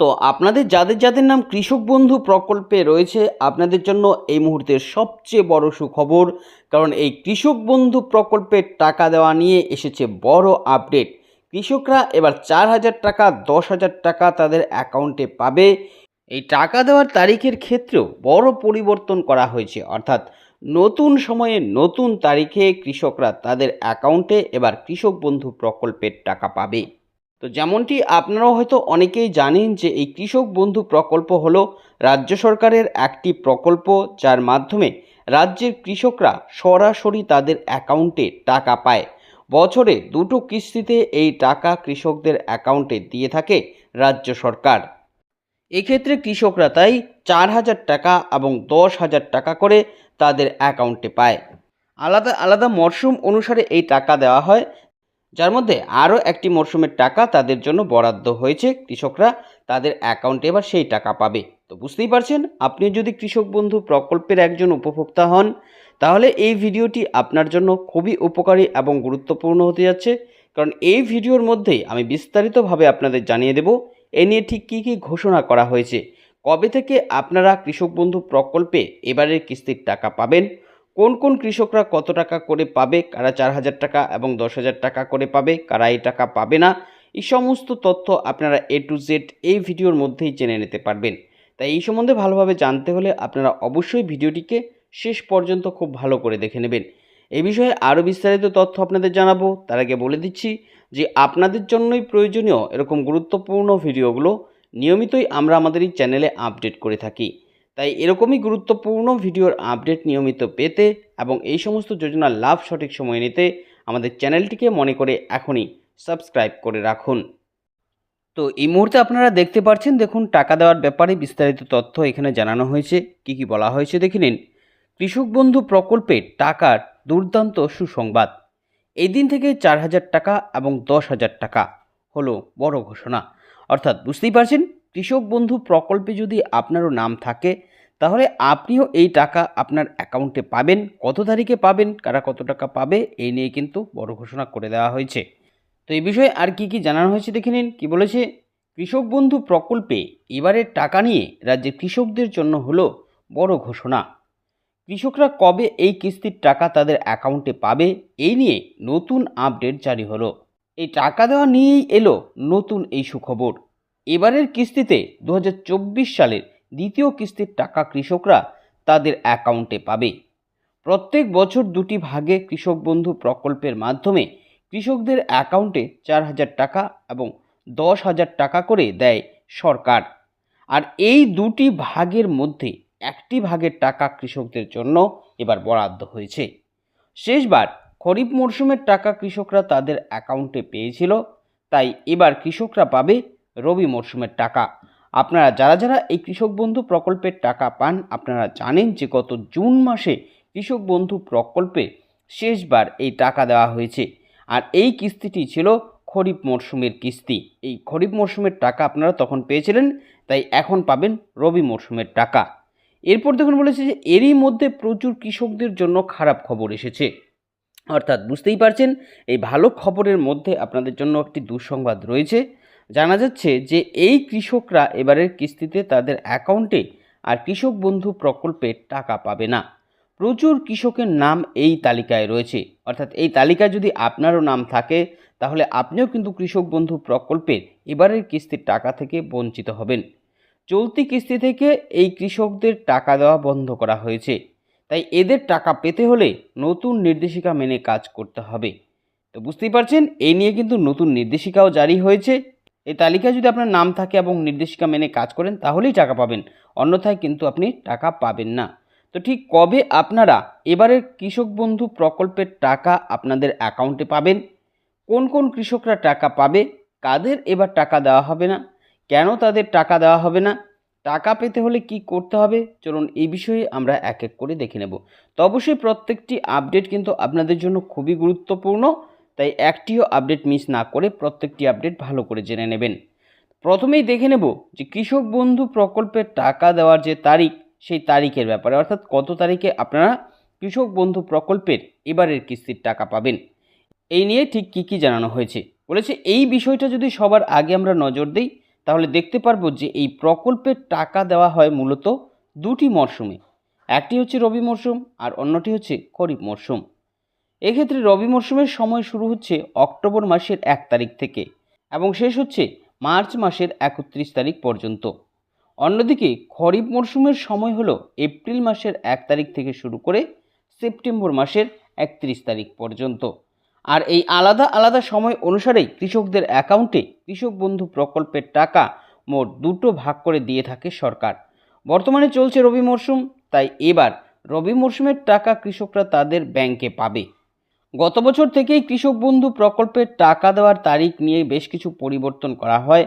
তো আপনাদের যাদের যাদের নাম কৃষক বন্ধু প্রকল্পে রয়েছে, আপনাদের জন্য এই মুহূর্তের সবচেয়ে বড় সুখবর, কারণ এই কৃষক বন্ধু প্রকল্পের টাকা দেওয়া নিয়ে এসেছে বড় আপডেট। কৃষকরা এবার চার হাজার টাকা, দশ হাজার টাকা তাদের অ্যাকাউন্টে পাবে। এই টাকা দেওয়ার তারিখের ক্ষেত্রেও বড় পরিবর্তন করা হয়েছে, অর্থাৎ নতুন সময়ে নতুন তারিখে কৃষকরা তাদের অ্যাকাউন্টে এবার কৃষক বন্ধু প্রকল্পের টাকা পাবে। তো যেমনটি আপনারাও হয়তো অনেকেই জানেন যে এই কৃষক বন্ধু প্রকল্প হলো রাজ্য সরকারের একটি প্রকল্প যার মাধ্যমে রাজ্যের কৃষকরা সরাসরি তাদের অ্যাকাউন্টে টাকা পায়। বছরে দুটো কিস্তিতে এই টাকা কৃষকদের অ্যাকাউন্টে দিয়ে থাকে রাজ্য সরকার। এক্ষেত্রে কৃষকরা তাই চার হাজার টাকা এবং দশ হাজার টাকা করে তাদের অ্যাকাউন্টে পায়। আলাদা আলাদা মরশুম অনুসারে এই টাকা দেওয়া হয়। যার মধ্যে আরও একটি মরশুমের টাকা তাদের জন্য বরাদ্দ হয়েছে। কৃষকরা তাদের অ্যাকাউন্টে এবার সেই টাকা পাবে। তো বুঝতেই পারছেন, আপনি যদি কৃষক বন্ধু প্রকল্পের একজন উপভোক্তা হন, তাহলে এই ভিডিওটি আপনার জন্য খুবই উপকারী এবং গুরুত্বপূর্ণ হতে যাচ্ছে। কারণ এই ভিডিওর মধ্যেই আমি বিস্তারিতভাবে আপনাদের জানিয়ে দেব, এ নিয়ে ঠিক কী কী ঘোষণা করা হয়েছে, কবে থেকে আপনারা কৃষক বন্ধু প্রকল্পে এবারের কিস্তির টাকা পাবেন কোন কোন কৃষকরা কত টাকা করে পাবে, কারা চার হাজার টাকা এবং দশ হাজার টাকা করে পাবে, কারা এই টাকা পাবে না, এই সমস্ত তথ্য আপনারা এ টু জেড এই ভিডিওর মধ্যেই জেনে নিতে পারবেন। তাই এই সম্বন্ধে ভালোভাবে জানতে হলে আপনারা অবশ্যই ভিডিওটিকে শেষ পর্যন্ত খুব ভালো করে দেখে নেবেন। এ বিষয়ে আরও বিস্তারিত তথ্য আপনাদের জানাব। তার আগে বলে দিচ্ছি যে আপনাদের জন্যই প্রয়োজনীয় এরকম গুরুত্বপূর্ণ ভিডিওগুলো নিয়মিতই আমরা আমাদের এই চ্যানেলে আপডেট করে থাকি। তাই এরকমই গুরুত্বপূর্ণ ভিডিওর আপডেট নিয়মিত পেতে এবং এই সমস্ত যোজনার লাভ সঠিক সময় নিতে আমাদের চ্যানেলটিকে মনে করে এখনই সাবস্ক্রাইব করে রাখুন। তো এই মুহূর্তে আপনারা দেখতে পাচ্ছেন দেখুন, টাকা দেওয়ার ব্যাপারে বিস্তারিত তথ্য এখানে জানানো হয়েছে। কি কি বলা হয়েছে দেখে নিন। কৃষক বন্ধু প্রকল্পে টাকার দুর্দান্ত সুসংবাদ। এই দিন থেকে চার হাজার টাকা এবং দশ হাজার টাকা হলো বড় ঘোষণা। অর্থাৎ বুঝতেই পারছেন কৃষক বন্ধু প্রকল্পে যদি আপনারও নাম থাকে, তাহলে আপনিও এই টাকা আপনার অ্যাকাউন্টে পাবেন। কত তারিখে পাবেন, কারা কত টাকা পাবে, এই নিয়ে কিন্তু বড় ঘোষণা করে দেওয়া হয়েছে। তো এই বিষয়ে আর কি কি জানানো হয়েছে দেখে নিন। কী বলেছে? কৃষক বন্ধু প্রকল্পে এবারের টাকা নিয়ে রাজ্যের কৃষকদের জন্য হলো বড় ঘোষণা। কৃষকরা কবে এই কিস্তির টাকা তাদের অ্যাকাউন্টে পাবে, এই নিয়ে নতুন আপডেট জারি হলো। এই টাকা দেওয়া নিয়েই এলো নতুন এই সুখবর। এবারের কিস্তিতে দু হাজার চব্বিশ সালের দ্বিতীয় কিস্তির টাকা কৃষকরা তাদের অ্যাকাউন্টে পাবে। প্রত্যেক বছর দুটি ভাগে কৃষক বন্ধু প্রকল্পের মাধ্যমে কৃষকদের অ্যাকাউন্টে চার হাজার টাকা এবং দশ হাজার টাকা করে দেয় সরকার। আর এই দুটি ভাগের মধ্যে একটি ভাগের টাকা কৃষকদের জন্য এবার বরাদ্দ হয়েছে। শেষবার খরিফ মরশুমের টাকা কৃষকরা তাদের অ্যাকাউন্টে পেয়েছিল, তাই এবার কৃষকরা পাবে রবি মরশুমের টাকা। আপনারা যারা যারা এই কৃষক বন্ধু প্রকল্পের টাকা পান, আপনারা জানেন যে গত জুন মাসে কৃষক বন্ধু প্রকল্পে শেষবার এই টাকা দেওয়া হয়েছে। আর এই কিস্তিটি ছিল খরিফ মরশুমের কিস্তি। এই খরিফ মরশুমের টাকা আপনারা তখন পেয়েছিলেন, তাই এখন পাবেন রবি মরশুমের টাকা। এরপর দেখুন বলেছে যে এরই মধ্যে প্রচুর কৃষকদের জন্য খারাপ খবর এসেছে। অর্থাৎ বুঝতেই পারছেন, এই ভালো খবরের মধ্যে আপনাদের জন্য একটি দুঃসংবাদ রয়েছে। জানা যাচ্ছে যে এই কৃষকরা এবারের কিস্তিতে তাদের অ্যাকাউন্টে আর কৃষক বন্ধু প্রকল্পে টাকা পাবে না। প্রচুর কৃষকের নাম এই তালিকায় রয়েছে। অর্থাৎ এই তালিকায় যদি আপনারও নাম থাকে, তাহলে আপনিও কিন্তু কৃষক বন্ধু প্রকল্পের এবারের কিস্তির টাকা থেকে বঞ্চিত হবেন। চলতি কিস্তি থেকে এই কৃষকদের টাকা দেওয়া বন্ধ করা হয়েছে। তাই এদের টাকা পেতে হলে নতুন নির্দেশিকা মেনে কাজ করতে হবে। তো বুঝতেই পারছেন এই নিয়ে কিন্তু নতুন নির্দেশিকাও জারি হয়েছে। এই তালিকায় যদি আপনার নাম থাকে এবং নির্দেশিকা মেনে কাজ করেন, তাহলেই টাকা পাবেন। অন্যথায় কিন্তু আপনি টাকা পাবেন না। তো ঠিক কবে আপনারা এবারের কৃষক বন্ধু প্রকল্পের টাকা আপনাদের অ্যাকাউন্টে পাবেন? কোন কোন কৃষকরা টাকা পাবে? কাদের এবার টাকা দেওয়া হবে না? কেন তাদের টাকা দেওয়া হবে না? টাকা পেতে হলে কি করতে হবে? চলুন এই বিষয়ে আমরা এক এক করে দেখে নেব। তো অবশ্যই প্রত্যেকটি আপডেট কিন্তু আপনাদের জন্য খুবই গুরুত্বপূর্ণ। তাই একটিও আপডেট মিস না করে প্রত্যেকটি আপডেট ভালো করে জেনে নেবেন। প্রথমেই দেখে নেব যে কৃষক বন্ধু প্রকল্পের টাকা দেওয়ার যে তারিখ, সেই তারিখের ব্যাপারে, অর্থাৎ কত তারিখে আপনারা কৃষক বন্ধু প্রকল্পের এবারের কিস্তির টাকা পাবেন। এই নিয়ে ঠিক কী কী জানানো হয়েছে? বলেছে, এই বিষয়টা যদি সবার আগে আমরা নজর দিই, তাহলে দেখতে পারব যে এই প্রকল্পের টাকা দেওয়া হয় মূলত দুটি মরশুমে। একটি হচ্ছে রবি মরশুম আর অন্যটি হচ্ছে খরিফ মরশুম। এক্ষেত্রে রবি মরশুমের সময় শুরু হচ্ছে অক্টোবর মাসের এক তারিখ থেকে এবং শেষ হচ্ছে মার্চ মাসের একত্রিশ তারিখ পর্যন্ত। অন্যদিকে খরিফ মরশুমের সময় হলো এপ্রিল মাসের এক তারিখ থেকে শুরু করে সেপ্টেম্বর মাসের একত্রিশ তারিখ পর্যন্ত। আর এই আলাদা আলাদা সময় অনুসারেই কৃষকদের অ্যাকাউন্টে কৃষক বন্ধু প্রকল্পের টাকা মোট দুটো ভাগ করে দিয়ে থাকে সরকার। বর্তমানে চলছে রবি মরশুম, তাই এবার রবি মরশুমের টাকা কৃষকরা তাদের ব্যাংকে পাবে। গত বছর থেকেই কৃষক বন্ধু প্রকল্পের টাকা দেওয়ার তারিখ নিয়ে বেশ কিছু পরিবর্তন করা হয়।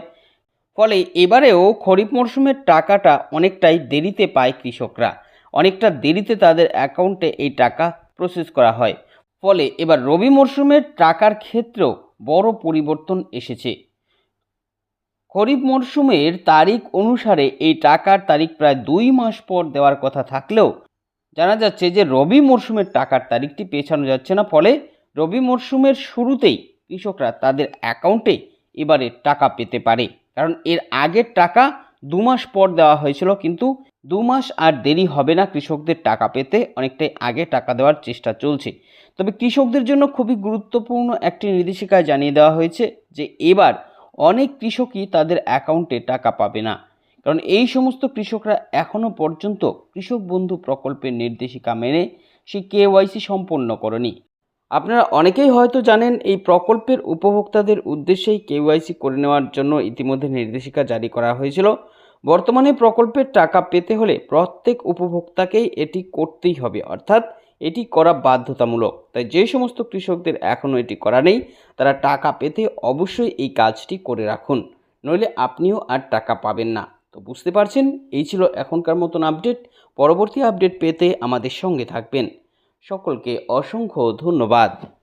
ফলে এবারেও খরিফ মরশুমের টাকাটা অনেকটাই দেরিতে পায় কৃষকরা। অনেকটা দেরিতে তাদের অ্যাকাউন্টে এই টাকা প্রসেস করা হয়। ফলে এবার রবি মরশুমের টাকার ক্ষেত্রেও বড় পরিবর্তন এসেছে। খরিফ মরশুমের তারিখ অনুসারে এই টাকার তারিখ প্রায় দুই মাস পর দেওয়ার কথা থাকলেও জানা যাচ্ছে যে রবি মরশুমের টাকার তারিখটি পেছানো যাচ্ছে না, ফলে রবি মরশুমের শুরুতেই কৃষকরা তাদের অ্যাকাউন্টে এবারে টাকা পেতে পারে। কারণ এর আগের টাকা দু মাস পর দেওয়া হয়েছিল, কিন্তু দু মাস আর দেরি হবে না কৃষকদের টাকা পেতে, অনেকটাই আগে টাকা দেওয়ার চেষ্টা চলছে। তবে কৃষকদের জন্য খুবই গুরুত্বপূর্ণ একটি নির্দেশিকায় জানিয়ে দেওয়া হয়েছে যে এবার অনেক কৃষকই তাদের অ্যাকাউন্টে টাকা পাবে না। কারণ এই সমস্ত কৃষকরা এখনও পর্যন্ত কৃষক বন্ধু প্রকল্পের নির্দেশিকা মেনে সেই কেওয়াইসি সম্পন্ন করেনি। আপনারা অনেকেই হয়তো জানেন এই প্রকল্পের উপভোক্তাদের উদ্দেশ্যেই কেওয়াইসি করে নেওয়ার জন্য ইতিমধ্যে নির্দেশিকা জারি করা হয়েছিল। বর্তমানে প্রকল্পের টাকা পেতে হলে প্রত্যেক উপভোক্তাকেই এটি করতেই হবে, অর্থাৎ এটি করা বাধ্যতামূলক। তাই যে সমস্ত কৃষকদের এখনও এটি করা নেই, তারা টাকা পেতে অবশ্যই এই কাজটি করে রাখুন, নইলে আপনিও আর টাকা পাবেন না। তো বুঝতে পারছেন, এই ছিল এখনকার মতন আপডেট পরবর্তী আপডেট পেতে আমাদের সঙ্গে থাকবেন। সকলকে অসংখ্য ধন্যবাদ।